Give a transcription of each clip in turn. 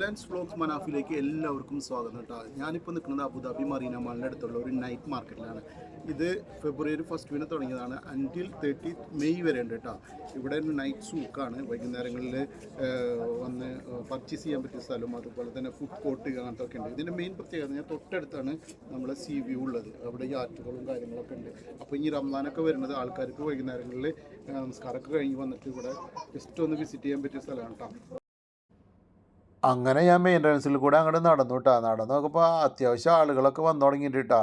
Lands vlogs മനാഫിലേക്ക് എല്ലാവർക്കും സ്വാഗതം കേട്ടോ. ഞാനിപ്പോൾ നിൽക്കുന്നത് അബുദാബി മറീന മാളിന്റെ അടുത്തുള്ള ഒരു നൈറ്റ് മാർക്കറ്റിലാണ് ഇത് ഫെബ്രുവരി ഫസ്റ്റ് വീന് തുടങ്ങിയതാണ്. അന്റിൽ തേർട്ടി മെയ് വരെ ഉണ്ട് കേട്ടോ. ഇവിടെ നൈറ്റ് സൂക്കാണ്. വൈകുന്നേരങ്ങളിൽ വന്ന് പർച്ചേസ് ചെയ്യാൻ പറ്റിയ സ്ഥലവും അതുപോലെ തന്നെ ഫുഡ് കോർട്ട് അങ്ങനത്തെ ഒക്കെ ഉണ്ട്. ഇതിന്റെ മെയിൻ പ്രത്യേകത ഞാൻ തൊട്ടടുത്താണ് നമ്മളെ സി വ്യൂ ഉള്ളത്. അവിടെ യാറ്റുകളും കാര്യങ്ങളൊക്കെ ഉണ്ട്. അപ്പോൾ ഈ റംസാനൊക്കെ വരുന്നത് ആൾക്കാർക്ക് വൈകുന്നേരങ്ങളിൽ നമസ്കാരമൊക്കെ കഴിഞ്ഞ് വന്നിട്ട് ഇവിടെ ജസ്റ്റ് ഒന്ന് വിസിറ്റ് ചെയ്യാൻ പറ്റിയ സ്ഥലമാണ് കേട്ടോ. അങ്ങനെ ഞാൻ മെയിന്റനൻസിൽ കൂടെ അങ്ങോട്ട് നടന്നു കേട്ടോ നടന്നു നോക്കുമ്പോൾ അത്യാവശ്യം ആളുകളൊക്കെ വന്നു തുടങ്ങിയിട്ട് കേട്ടോ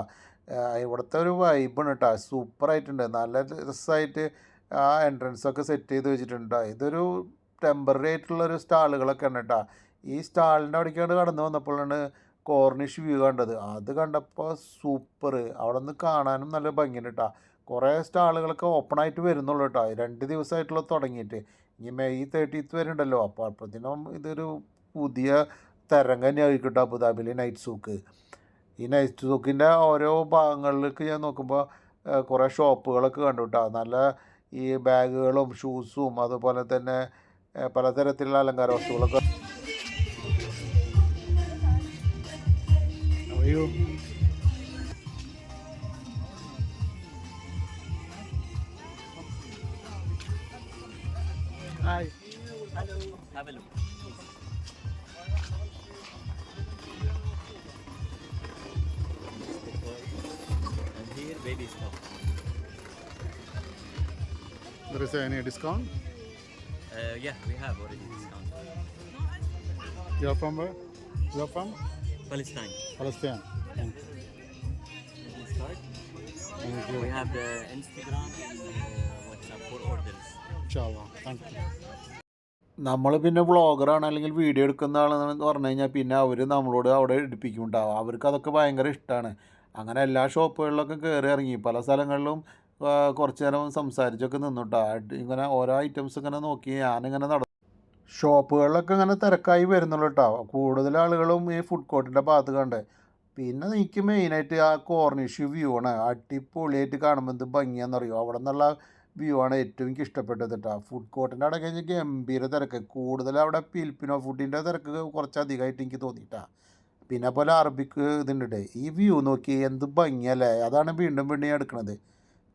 ഇവിടുത്തെ ഒരു വൈബാണ് കേട്ടോ സൂപ്പറായിട്ടുണ്ട് നല്ല രസമായിട്ട് ആ എൻട്രൻസൊക്കെ സെറ്റ് ചെയ്ത് വെച്ചിട്ടുണ്ട് ഇതൊരു ടെമ്പററി ആയിട്ടുള്ള ഒരു സ്റ്റാളുകളൊക്കെ ഉണ്ട് കേട്ടോ ഈ സ്റ്റാളിന്റെ അവിടേക്കാണ് കടന്നു വന്നപ്പോഴാണ് കോർണിഷ് വ്യൂ കണ്ടത്. അത് കണ്ടപ്പോൾ സൂപ്പർ അവിടെ നിന്ന് കാണാനും നല്ല ഭംഗിയുണ്ട് കേട്ടോ കുറേ സ്റ്റാളുകളൊക്കെ ഓപ്പൺ ആയിട്ട് വരുന്നുള്ളൂ കേട്ടോ രണ്ട് ദിവസമായിട്ടുള്ള തുടങ്ങിയിട്ട്. ഇനി മെയ് തേർട്ടീത്ത് വരെ ഉണ്ടല്ലോ. അപ്പോൾ അപ്പോഴത്തേനും ഇതൊരു പുതിയ തരം തന്നെയായിരിക്കും അബുദാബിയിലെ നൈറ്റ് സൂക്ക് ഈ നൈറ്റ് സൂക്കിന്റെ ഓരോ ഭാഗങ്ങളിലേക്ക് ഞാൻ നോക്കുമ്പോൾ കുറേ ഷോപ്പുകളൊക്കെ കണ്ടു കേട്ടോ നല്ല ഈ ബാഗുകളും ഷൂസും അതുപോലെ തന്നെ പലതരത്തിലുള്ള അലങ്കാര വസ്തുക്കളൊക്കെ. There is any discount? Uh, yeah, we have already discount. You are from where? You are from Palestine. Palestine. Thank you. start. Thank We have the Instagram and uh, WhatsApp for orders. Inshallah. Thank you. നമ്മൾ പിന്നെ വ്ളോഗറാണ് അല്ലെങ്കിൽ video എടുക്കുന്ന ആളെന്ന് പറഞ്ഞു കഴിഞ്ഞാൽ പിന്നെ അവർ നമ്മളോട് അവിടെ എടുപ്പിക്കുന്നുണ്ടാവും അവർക്ക് അതൊക്കെ ഭയങ്കര ഇഷ്ടമാണ് അങ്ങനെ എല്ലാ ഷോപ്പുകളിലൊക്കെ കയറി ഇറങ്ങി പല സ്ഥലങ്ങളിലും കുറച്ച് നേരം സംസാരിച്ചൊക്കെ നിന്നുട്ടാ. ഇങ്ങനെ ഓരോ ഐറ്റംസ് ഇങ്ങനെ നോക്കി ഞാനിങ്ങനെ നട ഷോപ്പുകളിലൊക്കെ ഇങ്ങനെ തിരക്കായി വരുന്നുള്ളൂ കേട്ടോ കൂടുതൽ ആളുകളും ഈ ഫുഡ് കോർട്ടിന്റെ ഭാഗത്ത് കണ്ട്. പിന്നെ എനിക്ക് മെയിനായിട്ട് ആ കോർണിഷ് വ്യൂ ആണ്. അടിപൊളിയായിട്ട് കാണുമ്പോൾ എന്ത് ഭംഗിയാണെന്നറിയോ അവിടെ നിന്നുള്ള വ്യൂ ആണ് ഏറ്റവും എനിക്ക് ഇഷ്ടപ്പെട്ടത് കേട്ടോ ഫുഡ് കോർട്ടിന്റെ അവിടെ കഴിഞ്ഞാൽ ഗംഭീര തിരക്ക്. കൂടുതൽ അവിടെ പിൽപ്പിനോ ഫുഡിന്റെ തിരക്ക് കുറച്ചധികമായിട്ട് എനിക്ക് തോന്നിയിട്ടാ. പിന്നെ പോലെ അറബിക്ക് ഇതുണ്ട്. ഈ വ്യൂ നോക്കി എന്ത് ഭംഗിയല്ലേ? അതാണ് വീണ്ടും വീണ്ടും എടുക്കണത്.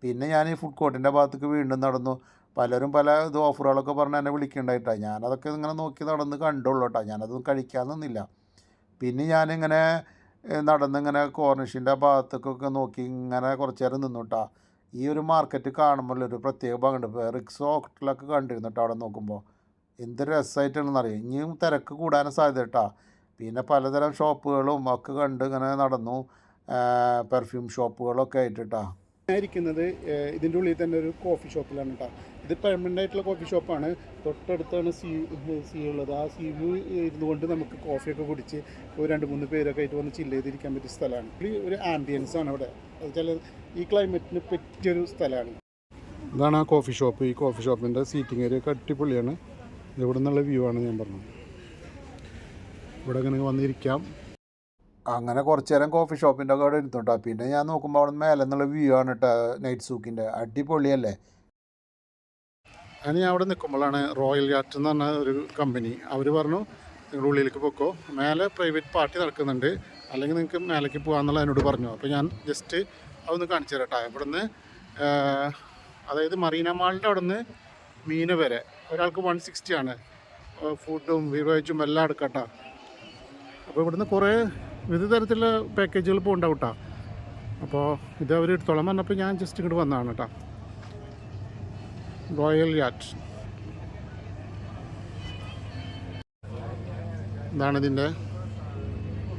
പിന്നെ ഞാൻ ഈ ഫുഡ് കോർട്ടിന്റെ ഭാഗത്തേക്ക് വീണ്ടും നടന്നു. പലരും പല ഇത് ഓഫറുകളൊക്കെ പറഞ്ഞ് എന്നെ വിളിക്കണ്ടായിട്ടാ. ഞാനതൊക്കെ ഇങ്ങനെ നോക്കി നടന്ന് കണ്ടുള്ളൂ കേട്ടോ ഞാനതൊന്നും കഴിക്കാൻ നിന്നില്ല. പിന്നെ ഞാനിങ്ങനെ നടന്നിങ്ങനെ കോർണിഷിന്റെ ഭാഗത്തേക്കൊക്കെ നോക്കി ഇങ്ങനെ കുറച്ച് നേരം നിന്നു കേട്ടോ ഈ ഒരു മാർക്കറ്റ് കാണുമ്പോൾ ഒരു പ്രത്യേക ഭാഗമുണ്ട് റിക്സ് ഹോട്ടലൊക്കെ കണ്ടിരുന്നു കേട്ടോ അവിടെ നോക്കുമ്പോൾ എന്ത് രസമായിട്ടാണെന്ന് അറിയാം ഇനിയും തിരക്ക് കൂടാനും സാധ്യത കേട്ടോ പിന്നെ പലതരം ഷോപ്പുകളും ഒക്കെ കണ്ട് ഇങ്ങനെ നടന്നു. പെർഫ്യൂം ഷോപ്പുകളൊക്കെ ആയിട്ട് കേട്ടോ ഇരിക്കുന്നത് ഏഹ്, ഇതിന്റെ ഉള്ളിൽ തന്നെ ഒരു കോഫി ഷോപ്പിലാണ് കേട്ടോ ഇത് പെർമനന്റ് ആയിട്ടുള്ള കോഫി ഷോപ്പാണ് തൊട്ടടുത്താണ് സി സി ഉള്ളത്. ആ സി വ്യൂ ഇരുന്നു കൊണ്ട് നമുക്ക് കോഫിയൊക്കെ കുടിച്ച് ഒരു രണ്ട് മൂന്ന് പേരൊക്കെ ആയിട്ട് വന്ന് ചില്ല് ചെയ്തിരിക്കാൻ പറ്റിയ സ്ഥലമാണ്. ഒരു ആംബിയൻസ് ആണ് അവിടെ. ചില ഈ ക്ലൈമറ്റിന് പറ്റിയൊരു സ്ഥലമാണ്. ഇതാണ് ആ കോഫി ഷോപ്പ് ഈ കോഫി ഷോപ്പിന്റെ സീറ്റിംഗ് ഏരിയ ഒക്കെ അടിപൊളിയാണ്. ഇവിടെ നിന്നുള്ള വ്യൂ ആണ് ഞാൻ പറഞ്ഞത്. ഇവിടെ അങ്ങനെ വന്നിരിക്കാം. അങ്ങനെ കുറച്ച് നേരം കോഫി ഷോപ്പിന്റെ ഒക്കെ അവിടെ ഇരുന്നു പിന്നെ ഞാൻ നോക്കുമ്പോൾ അവിടെ മേലെ നിന്നുള്ള വ്യൂ ആണ് കേട്ടോ നൈറ്റ് സൂക്കിന്റെ അടിപൊളിയല്ലേ ഞാൻ അവിടെ നിൽക്കുമ്പോഴാണ് റോയൽ യാറ്റ് എന്ന് പറഞ്ഞ ഒരു കമ്പനി അവർ പറഞ്ഞു നിങ്ങൾ ഉള്ളിലേക്ക് പൊക്കോ. മേലെ പ്രൈവറ്റ് പാർട്ടി നടക്കുന്നുണ്ട്. അല്ലെങ്കിൽ നിങ്ങൾക്ക് മേലേക്ക് പോകാമെന്നുള്ള എന്നോട് പറഞ്ഞു. അപ്പോൾ ഞാൻ ജസ്റ്റ് അതൊന്ന് കാണിച്ചു തരാം കേട്ടോ ഇവിടുന്ന് അതായത് മറീന മാളിന്റെ അവിടെ നിന്ന് മീന വരെ. ഒരാൾക്ക് വൺ സിക്സ്റ്റി ആണ്. ഫുഡും വിവേജും എല്ലാം എടുക്കട്ടോ അപ്പോൾ ഇവിടുന്ന് കുറേ വിവിധ തരത്തിലുള്ള പാക്കേജുകൾ ഇപ്പോൾ കേട്ടോ അപ്പോൾ ഇത് അവർ എടുത്തോളം. പറഞ്ഞപ്പോൾ ഞാൻ ജസ്റ്റ് ഇങ്ങോട്ട് വന്നതാണ് കേട്ടോ റോയൽ യാറ്റ് ഇതാണ് ഇതിന്റെ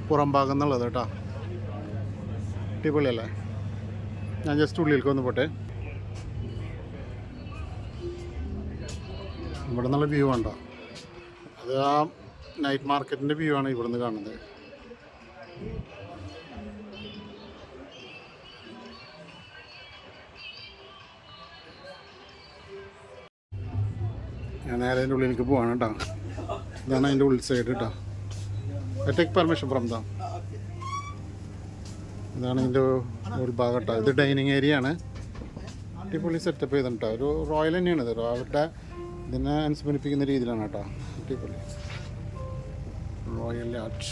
പുറം ഭാഗം എന്നുള്ളത് കേട്ടോ അടിപൊളിയല്ലേ? ഞാൻ ജസ്റ്റ് ഉള്ളിലേക്ക് ഒന്ന് പോട്ടെ. ഇവിടെ നല്ല വ്യൂ ഉണ്ടോ അത് ആ നൈറ്റ് മാർക്കറ്റിന്റെ വ്യൂ ആണ് ഇവിടുന്ന് കാണുന്നത്. ഞാൻ നേരെ അതിന്റെ ഉള്ളിലേക്ക് പോവാണ് കേട്ടോ. ഇതാണ് അതിന്റെ ഉള്ളിൽ സൈഡ് കേട്ടോ I take permission from the ഇതാണ് ഇതിന്റെ ഒരു ഭാഗം കേട്ടോ ഇത് ഡൈനിങ് ഏരിയ ആണ്. അടിപൊളി സെറ്റപ്പ് ചെയ്തിട്ടോ ഒരു റോയൽ തന്നെയാണ് ഇത്. അവരുടെ ഇതിനെ അനുസ്മരിപ്പിക്കുന്ന രീതിയിലാണ് കേട്ടോ അടിപൊളി. റോയൽ ആർട്ട്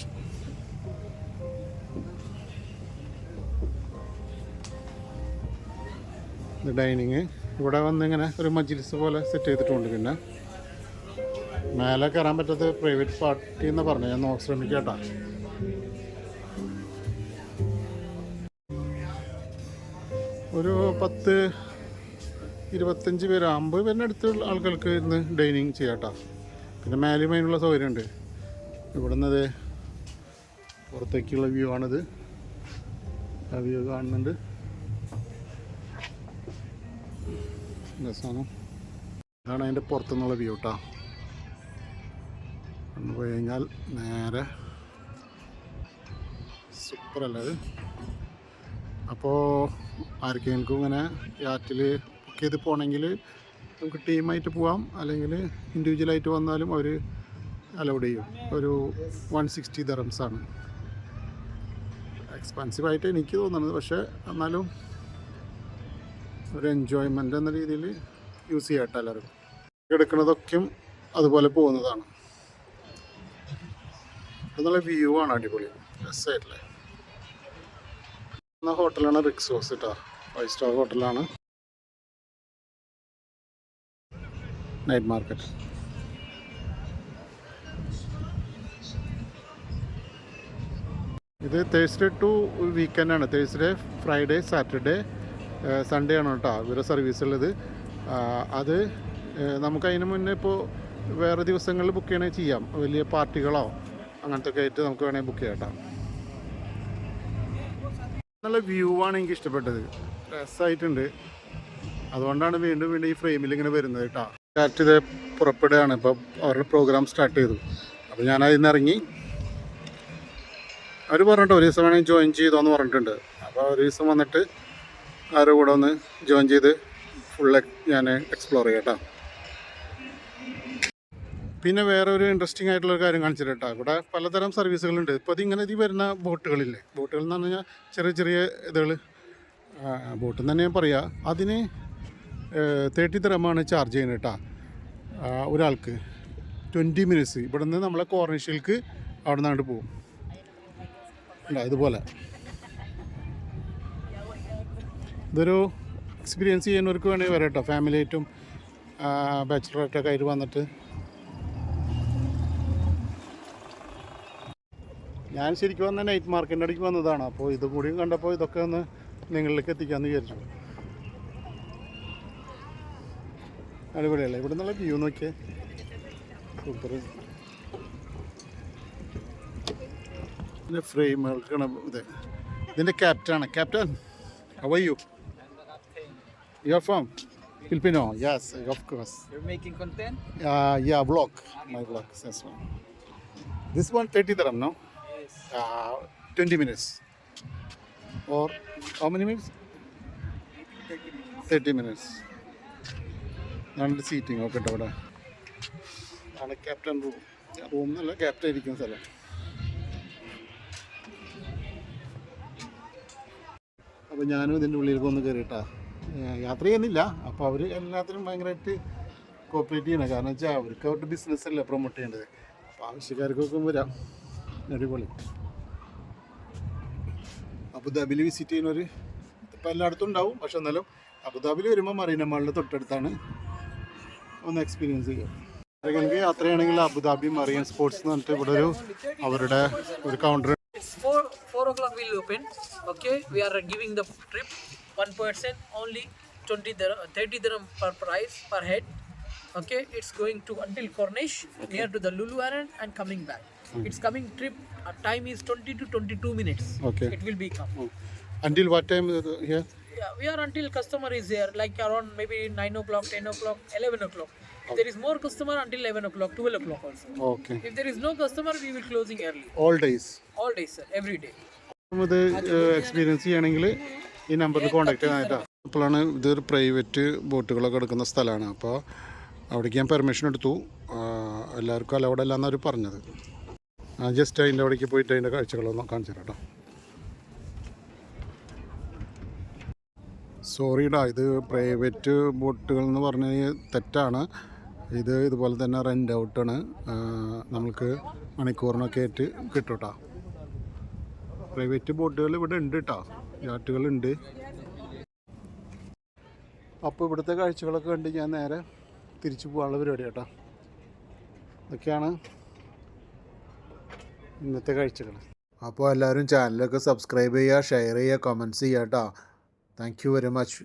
ഡൈനിങ് ഇവിടെ വന്ന് ഇങ്ങനെ ഒരു മജ്ലിസ് പോലെ സെറ്റ് ചെയ്തിട്ടുണ്ട് പിന്നെ. മേലെ കയറാൻ പറ്റാത്ത പ്രൈവറ്റ് പാർട്ടി എന്ന് പറഞ്ഞു. ഞാൻ നോക്കി ശ്രമിക്കട്ടാ. ഒരു പത്ത് ഇരുപത്തഞ്ച് പേര് അമ്പത് പേരിന്റെ അടുത്തുള്ള ആൾക്കാർക്ക് ഇന്ന് ഡൈനിങ് ചെയ്യാട്ടോ. പിന്നെ മേലെയും അതിനുള്ള സൗകര്യമുണ്ട്. ഇവിടുന്ന് ദേ പുറത്തേക്കുള്ള വ്യൂ ആണിത്. ആ വ്യൂ കാണുന്നുണ്ട്. രസമാണ്. ഇതാണ് അതിന്റെ പുറത്തുനിന്നുള്ള വ്യൂ കേട്ടോ ഒന്ന് പോയി കഴിഞ്ഞാൽ നേരെ സൂപ്പർ അത്? അപ്പോൾ ആർക്കെങ്കിലും ഇങ്ങനെ യാറ്റിൽ ബുക്ക് ചെയ്ത് പോകണമെങ്കിൽ നമുക്ക് ടീമായിട്ട് പോവാം. അല്ലെങ്കിൽ ഇൻഡിവിജ്വലായിട്ട് വന്നാലും അവർ അലൗഡ് ചെയ്യും. ഒരു വൺ സിക്സ്റ്റി ദറംസാണ് എക്സ്പെൻസീവായിട്ട് എനിക്ക് തോന്നുന്നത്. പക്ഷേ എന്നാലും ഒരു എൻജോയ്മെന്റ് എന്ന രീതിയിൽ യൂസ് ചെയ്യട്ടെ എല്ലാവരും. എടുക്കുന്നതൊക്കെയും അതുപോലെ പോകുന്നതാണ്. എന്നുള്ള വ്യൂ ആണ് അടിപൊളി. രസമായിട്ടില്ലേ എന്ന ഹോട്ടലാണ് റിക്സോസ് കേട്ടോ ഫൈവ് സ്റ്റാർ ഹോട്ടലാണ്. നൈറ്റ് മാർക്കറ്റ് ഇത് തേഴ്സ്ഡേ ടു വീക്കെൻഡ് ആണ്. തേഴ്സ്ഡേ ഫ്രൈഡേ സാറ്റർഡേ സൺഡേ ആണ് കേട്ടോ ഇവരുടെ സർവീസ് ഉള്ളത്. അത് നമുക്ക് അതിന് മുന്നേ ഇപ്പോൾ വേറെ ദിവസങ്ങളിൽ ബുക്ക് ചെയ്യണമെങ്കിൽ ചെയ്യാം. വലിയ പാർട്ടികളോ അങ്ങനത്തെ ഒക്കെ ആയിട്ട് നമുക്ക് വേണമെങ്കിൽ ബുക്ക് ചെയ്യാം നല്ല വ്യൂ ആണ് എനിക്ക് ഇഷ്ടപ്പെട്ടത്. രസമായിട്ടുണ്ട് അതുകൊണ്ടാണ് വീണ്ടും വീണ്ടും ഈ ഫ്രെയിമിൽ ഇങ്ങനെ വരുന്നത് കേട്ടോ. സ്റ്റാർട്ട് ചെയ്ത് പുറപ്പെടുകയാണ്. ഇപ്പോൾ അവരുടെ പ്രോഗ്രാം സ്റ്റാർട്ട് ചെയ്തു. അപ്പോൾ ഞാൻ അതിൽ നിന്ന് ഇറങ്ങി. അവർ പറഞ്ഞിട്ട് ഒരു ദിവസം വേണമെങ്കിൽ ജോയിൻ ചെയ്തോന്ന് പറഞ്ഞിട്ടുണ്ട്. അപ്പോൾ ഒരു ദിവസം വന്നിട്ട് ആരുടെ കൂടെ ഒന്ന് ജോയിൻ ചെയ്ത് ഫുള്ള് ഞാൻ എക്സ്പ്ലോർ ചെയ്യാം കേട്ടോ. പിന്നെ വേറെ ഒരു ഇൻട്രസ്റ്റിംഗ് ആയിട്ടുള്ള ഒരു കാര്യം കാണിച്ചിട്ടാ ഇവിടെ പലതരം സർവീസുകളുണ്ട് ഇപ്പോൾ ഇതിങ്ങനെ ഇതിൽ വരുന്ന ബോട്ടുകളില്ലേ? ബോട്ടുകൾ എന്ന് പറഞ്ഞാൽ ചെറിയ ചെറിയ ഇതുകൾ ബോട്ട് തന്നെ ഞാൻ പറയാം. അതിന് തേർട്ടി തരമാണ് ചാർജ് ചെയ്യുന്നത് കേട്ടോ. ഒരാൾക്ക്. ട്വന്റി മിനിറ്റ്സ് ഇവിടെ നിന്ന് നമ്മളെ കോർണിഷ്യൽക്ക് അവിടെ നിന്നാണ്ട് പോകും ഇതുപോലെ. ഇതൊരു എക്സ്പീരിയൻസ് ചെയ്യുന്നവർക്ക് വേണമെങ്കിൽ വരാം കേട്ടോ. ഫാമിലി ആയിട്ടും ബാച്ചിലറായിട്ടൊക്കെ ആയിട്ട് വന്നിട്ട്. ഞാൻ ശരിക്കും വന്ന നൈറ്റ് മാർക്കറ്റിന്റെ അടിക്ക് വന്നതാണ്. അപ്പോൾ ഇതും കൂടി കണ്ടപ്പോൾ ഇതൊക്കെ ഒന്ന് നിങ്ങളിലേക്ക് എത്തിക്കാമെന്ന് വിചാരിച്ചു. അടിപൊളിയല്ലേ? ഇവിടെ നിന്നുള്ള വ്യൂ നോക്കിയേ. സൂപ്പർ ഇതിന്റെ ഫ്രെയിമുകൾക്കാണ് ഇത്. ഇതിന്റെ ക്യാപ്റ്റനാണ് captain have you you are from Filipino yes of course yeah making my Uh, this one thirty vlog. This one. This one 30 dirham, no? Yes. Uh, 20 minutes. Or how many 30 minutes. ആണ് seating ഒക്കെ ഉണ്ട് അവിടെ ആണ് captain room room എന്നല്ല captain ഇരിക്കുന്ന സ്ഥലം അപ്പോൾ ഞാനും ഇതിന്റെ ഉള്ളിലേക്ക് ഒന്ന് കയറിയിട്ടാ യാത്ര ചെയ്യുന്നില്ല അപ്പോൾ അവർ എല്ലാത്തിനും ഭയങ്കരമായിട്ട് കോപ്പറേറ്റ് ചെയ്യണം കാരണം വെച്ചാൽ അവർക്ക് അവരുടെ ബിസിനസ്സല്ലേ പ്രൊമോട്ട് ചെയ്യേണ്ടത് അപ്പോൾ ആവശ്യക്കാർക്കൊക്കെ വരാം അടിപൊളി അബുദാബിയിൽ വിസിറ്റ് ചെയ്യുന്നവർ ഇപ്പം എല്ലായിടത്തും ഉണ്ടാവും. പക്ഷെ എന്നാലും അബുദാബിയിൽ വരുമ്പോൾ മറീന മാളിന്റെ തൊട്ടടുത്താണ് ഒന്ന് എക്സ്പീരിയൻസ് ചെയ്യുക എനിക്ക് അത്രയാണെങ്കിൽ അബുദാബി മറിയൻ സ്പോർട്സ് പറഞ്ഞിട്ട് ഇവിടെ ഒരു അവരുടെ ഒരു counter one person only 20 dirham 30 dirham per price per head okay? It's going to until corniche near to the lulu and coming back. It's coming trip. Uh, time is twenty to twenty-two minutes. Okay. It will be come. Until what time uh, here? Yeah, we are until customer is here, like around maybe 9 o'clock, 10 o'clock, eleven o'clock. If there is more customer until eleven o'clock, twelve o'clock also. Okay. If there is no customer, we will closing early. All days. All days, sir. Every day. ഇത് experience ചെയ്യണമെങ്കിൽ ഈ നമ്പറിൽ contact ചെയ്യാനായിട്ടാണ് അപ്പോഴാണ് ഇതൊരു private ബോട്ടുകളൊക്കെ എടുക്കുന്ന സ്ഥലമാണ് അപ്പോൾ അവിടേക്ക് ഞാൻ പെർമിഷൻ എടുത്തു എല്ലാവർക്കും അലൗഡ് അല്ല എന്നാണ് അവർ പറഞ്ഞത് ജസ്റ്റ് അതിന്റെ അവിടേക്ക് പോയിട്ട് അതിന്റെ കാഴ്ചകളൊന്നും കാണിച്ചു തരാം കേട്ടോ. സോറിടാ ഇത് പ്രൈവറ്റ് ബോട്ടുകൾ എന്ന് പറഞ്ഞാൽ തെറ്റാണ്. ഇത് ഇതുപോലെ തന്നെ റെന്റ് ഔട്ടാണ് നമുക്ക് മണിക്കൂറിനൊക്കെ ആയിട്ട് കിട്ടും കേട്ടോ പ്രൈവറ്റ് ബോട്ടുകൾ ഇവിടെ ഉണ്ട് കേട്ടോ യാട്ടുകളുണ്ട് അപ്പോൾ ഇവിടുത്തെ കാഴ്ചകളൊക്കെ കണ്ട് ഞാൻ നേരെ തിരിച്ചു പോകാനുള്ള പരിപാടി കേട്ടോ ഇതൊക്കെയാണ് ഇന്നത്തെ കാഴ്ചകൾ അപ്പോൾ എല്ലാവരും ചാനലൊക്കെ സബ്സ്ക്രൈബ് ചെയ്യുക ഷെയർ ചെയ്യുക കമന്റ്സ് ചെയ്യുക കേട്ടോ താങ്ക് യു വെരി മച്ച്